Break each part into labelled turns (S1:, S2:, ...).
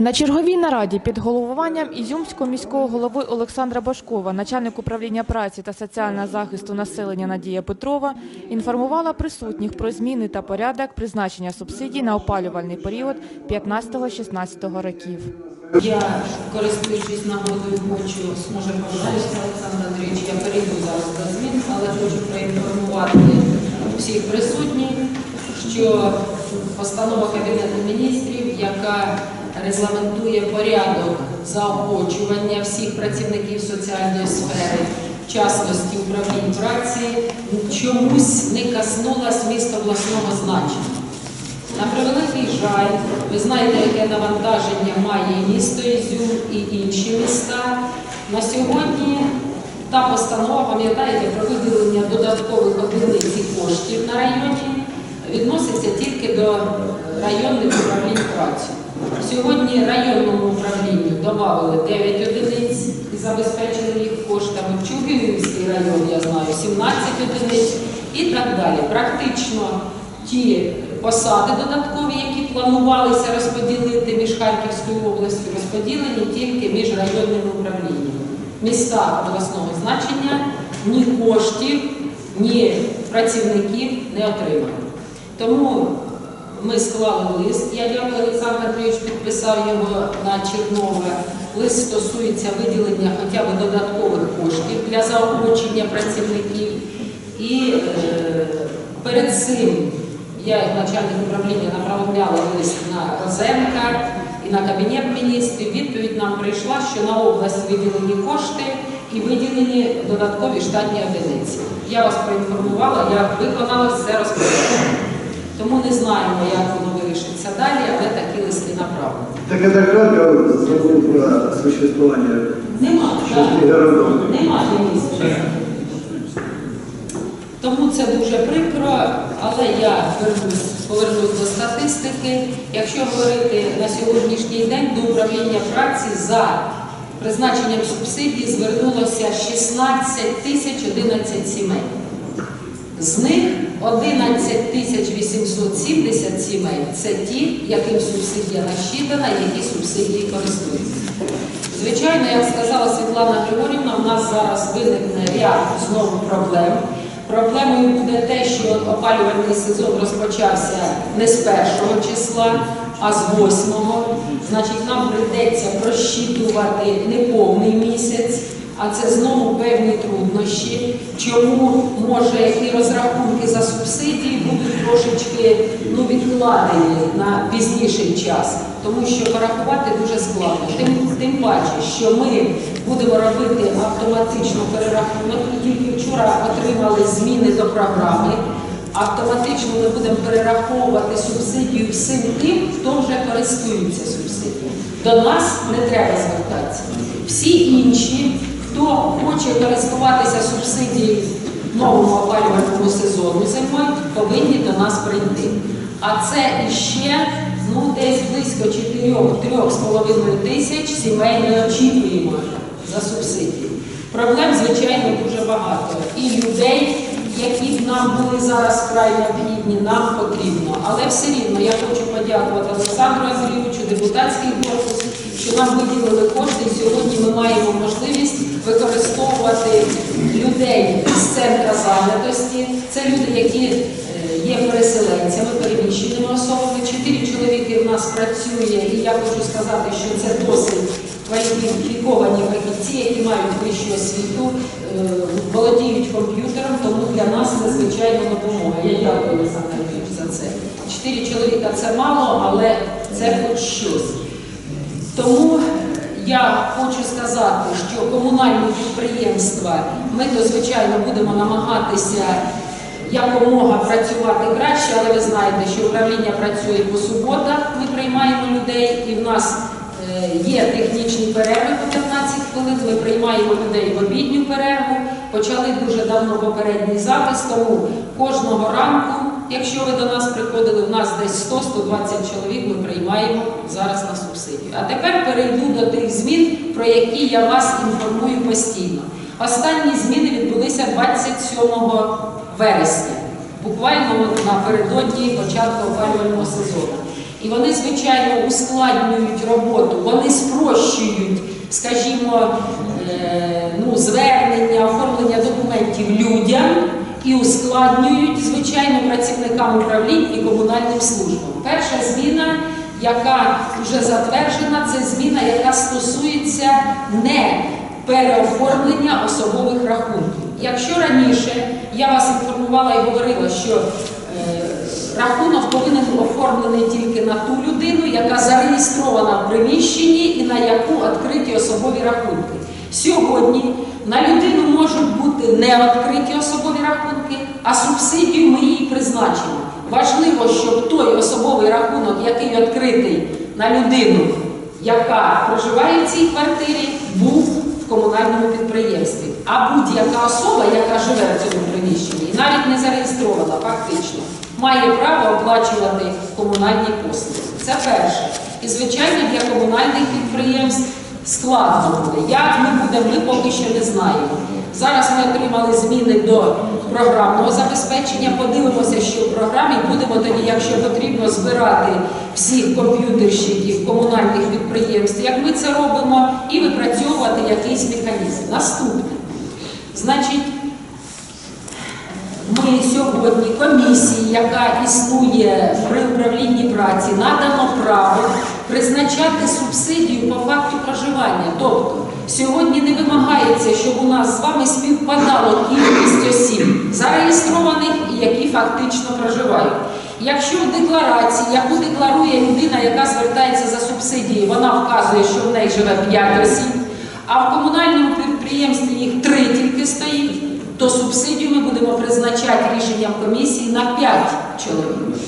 S1: На черговій нараді під головуванням Ізюмського міського голови Олександра Башкова, начальник управління праці та соціального захисту населення Надія Петрова, інформувала присутніх про зміни та порядок призначення субсидій на опалювальний період 15-16 років.
S2: Я, користуючись нагодою, хочу, може, пожалуйста, Олександр Андрійович, я перейду зараз до змін, але хочу проінформувати всіх присутніх, що постанова Кабінету міністрів, яка регламентує порядок заохочування всіх працівників соціальної сфери, в частності управлінь праці, чомусь не коснулась міста обласного значення. На превеликий жаль, ви знаєте, яке навантаження має місто Ізюм і інші міста. На сьогодні та постанова, пам'ятаєте, про виділення додаткових одиниць і коштів на районі відноситься тільки до районних управлінь праці. Сьогодні районному управлінню додали 9 одиниць і забезпечили їх коштами. В Чугівський район, я знаю, 17 одиниць і так далі. Практично ті посади додаткові, які планувалися розподілити між Харківською областю, розподілені тільки між районними управліннями. Міста обласного значення ні коштів, ні працівників не отримали. Тому ми склали лист. Я Олександр Андрійович підписав його на Чернове. Лист стосується виділення хоча б додаткових коштів для заохочення працівників. І е, перед цим я, як начальник управління, направляла лист на Розенка і на Кабінет міністрів. Відповідь нам прийшла, що на область виділені кошти і виділені додаткові штатні одиниці. Я вас проінформувала, я виконала все розпорядження. Тому не знаємо, як воно вирішиться далі, але такі листи направлені.
S3: Так это кратко забыл про существование
S2: Нема, так?
S3: городов.
S2: Немає. Тому це дуже прикро, але я вернусь, повернусь до статистики. Якщо говорити на сьогоднішній день до управління праці за призначенням субсидій звернулося 16 тисяч 11 сімей. З них 11 тисяч 870 сімей це ті, яким субсидія насчитана, які субсидії користуються. Звичайно, як сказала Світлана Григорівна, у нас зараз виникне ряд знову проблем. Проблемою буде те, що опалювальний сезон розпочався не з першого числа, а з восьмого. Значить, нам прийдеться просчитувати неповний місяць, а це знову певні труднощі. Чому може і розрахунки за субсидії будуть трошечки ну, відкладені на пізніший час, тому що порахувати дуже складно. Тим, тим паче, що ми будемо робити автоматично перерахунок. Тільки вчора отримали зміни до програми. Автоматично ми будемо перераховувати субсидію всім тим, хто вже користується субсидією. До нас не треба звертатися. Всі інші, хто хоче користуватися субсидією в новому опалювальному сезону зимою, повинні до нас прийти. А це іще ну, десь близько 4-3,5 тисяч сімей ми очікуємо за субсидії. Проблем, звичайно, дуже багато. І людей, які б нам були зараз вкрай необхідні, нам потрібно. Але все рівно я хочу подякувати Олександру Андрійовичу, депутатський корпус, що нам виділили кошти. І сьогодні ми маємо можливість використовувати людей з центра зайнятості. Це люди, які е, є переселенцями, переміщеними особами. Чотири чоловіки в нас працює, і я хочу сказати, що це досить кваліфіковані фахівці, які мають вищу освіту, е, володіють комп'ютером, тому для нас це звичайно допомога. Я дякую Олександр Андрійович за це. Чотири чоловіка це мало, але це хоч щось. Тому я хочу сказати, що комунальні підприємства, ми то, звичайно, будемо намагатися якомога працювати краще, але ви знаєте, що управління працює по суботах, ми приймаємо людей, і в нас е, є технічні перерви по 15 хвилин, ми приймаємо людей в обідню перерву, почали дуже давно попередній запис, тому кожного ранку, якщо ви до нас приходили, в нас десь 100-120 чоловік ми приймаємо зараз на субсидію. А тепер перейду до тих змін, про які я вас інформую постійно. Останні зміни відбулися 27 вересня, буквально напередодні початку опалювального сезону. І вони, звичайно, ускладнюють роботу скажімо, е, ну, звернення, оформлення документів людям і ускладнюють, звичайно, працівникам управлінь і комунальним службам. Перша зміна, яка вже затверджена, це зміна, яка стосується не переоформлення особових рахунків. Якщо раніше я вас інформувала і говорила, що е, рахунок повинен оформлений тільки на ту людину, яка зареєстрована в приміщенні і на яку відкриті особові рахунки. Сьогодні на людину можуть бути не відкриті особові а субсидію ми їй призначимо. Важливо, щоб той особовий рахунок, який відкритий на людину, яка проживає в цій квартирі, був в комунальному підприємстві. А будь-яка особа, яка живе в цьому приміщенні, і навіть не зареєстрована фактично, має право оплачувати комунальні послуги. Це перше. І, звичайно, для комунальних підприємств складно буде. Як ми будемо, ми поки що не знаємо. Зараз ми отримали зміни до програмного забезпечення. Подивимося, що в програмі будемо тоді, якщо потрібно, збирати всіх комп'ютерщиків комунальних підприємств, як ми це робимо, і випрацьовувати якийсь механізм. Наступне. Значить, ми сьогодні комісії, яка існує при управлінні праці, надано право призначати субсидію по факту проживання. Тобто сьогодні не вимагається, щоб у нас з вами співпадало кількість осіб зареєстрованих які фактично проживають. Якщо в декларації, яку декларує людина, яка звертається за субсидією, вона вказує, що в неї живе 5 осіб, а в комунальному підприємстві їх 3 тільки стоїть то субсидію ми будемо призначати рішенням комісії на 5 чоловік.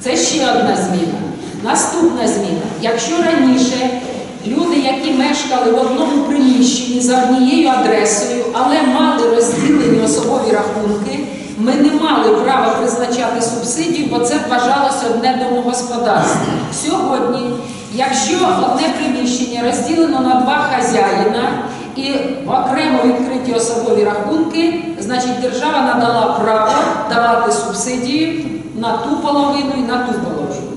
S2: Це ще одна зміна. Наступна зміна. Якщо раніше люди, які мешкали в одному приміщенні за однією адресою, але мали розділені особові рахунки, ми не мали права призначати субсидію, бо це вважалося одне домогосподарство. Сьогодні, якщо одне приміщення розділено на два і окремо відкриті особові рахунки, значить держава надала право давати субсидію на ту половину і на ту половину.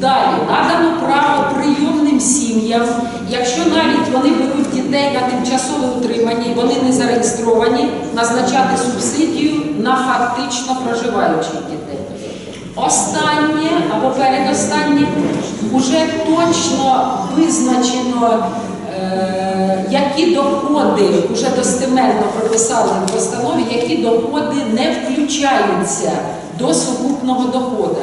S2: Далі надано право прийомним сім'ям, якщо навіть вони беруть дітей на тимчасове утримання вони не зареєстровані, назначати субсидію на фактично проживаючих дітей. Останнє або передостаннє вже точно визначено. Е, які доходи вже достеменно прописали в постанові, які доходи не включаються до сукупного доходу.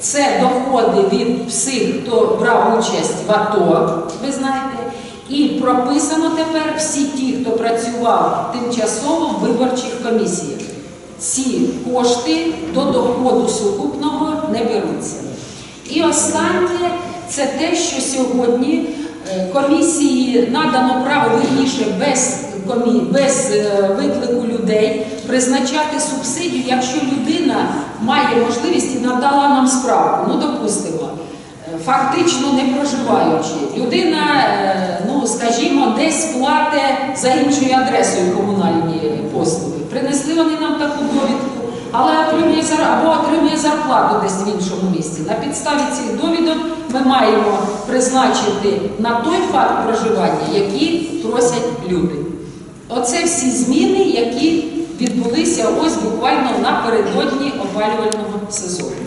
S2: Це доходи від всіх, хто брав участь в АТО, ви знаєте, і прописано тепер всі ті, хто працював тимчасово в виборчих комісіях. Ці кошти до доходу сукупного не беруться. І останнє це те, що сьогодні. Комісії надано право вірніше без без е, виклику людей призначати субсидію, якщо людина має можливість і надала нам справку. Ну, допустимо, е, фактично не проживаючи, людина, е, ну скажімо, десь платить за іншою адресою комунальні послуги. Принесли вони нам таку довідку. Але або отримує зарплату десь в іншому місці. На підставі цих довідок ми маємо призначити на той факт проживання, який просять люди. Оце всі зміни, які відбулися ось буквально напередодні опалювального сезону.